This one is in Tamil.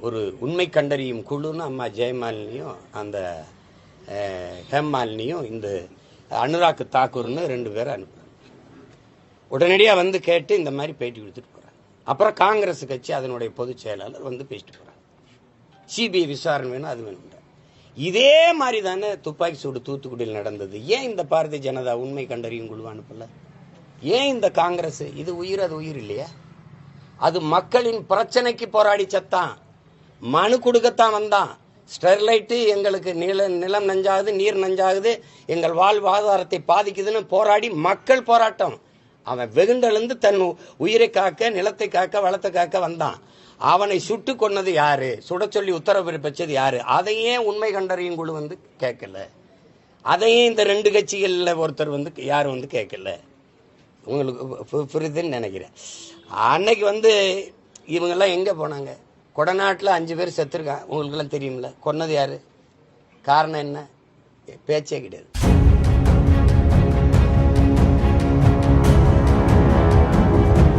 ஒரு உண்மை கண்டறியும் குழுன்னு அம்மா ஜெயமாலினியும் அந்த ஹேமாலினியும் இந்த அனுராக் தாக்கூர்னு ரெண்டு பேரை அனுப்புறாங்க. உடனடியாக வந்து கேட்டு இந்த மாதிரி பேட்டி கொடுத்துட்டு போகிறாங்க அப்புறம் காங்கிரஸ் கட்சி அதனுடைய பொதுச் செயலாளர் வந்து பேசிட்டு போகிறாங்க சிபிஐ விசாரணை வேணும் அது வேணும் இதே மாதிரி தானே துப்பாக்கி சூடு தூத்துக்குடியில் நடந்தது. ஏன் இந்த பாரதிய ஜனதா உண்மை கண்டறியும் குழு அனுப்பல? ஏன் இந்த காங்கிரஸ்? இது உயிர் அது உயிர் இல்லையா? அது மக்களின் பிரச்சனைக்கு போராடி சத்தான். மனு கொடுக்கத்தான் வந்தான். ஸ்டெர்லைட்டு எங்களுக்கு நில நிலம் நஞ்சாகுது நீர் நஞ்சாகுது எங்கள் வாழ்வாதாரத்தை பாதிக்குதுன்னு போராடி மக்கள் போராட்டம். அவன் வெகுண்டெழுந்து தன் உயிரை காக்க நிலத்தை காக்க வளத்தை காக்க வந்தான். அவனை சுட்டு கொன்னது யாரு? சுட சொல்லி உத்தரவு பிறப்பிச்சது யாரு? அதையே உண்மை கண்டறியும் குழு வந்து கேட்கல? அதையும் இந்த ரெண்டு கட்சிகளில் ஒருத்தர் வந்து யாரும் வந்து கேட்கல? உங்களுக்கு புரிதுன்னு புரியுதுன்னு நினைக்கிறேன். அன்னைக்கு வந்து இவங்கெல்லாம் எங்கே போனாங்க? கொடநாட்டில் அஞ்சு பேர் செத்துருக்கான் உங்களுக்கெல்லாம் தெரியும்ல. கொன்னது யாரு? காரணம் என்ன? பேச்சே கிடையாது.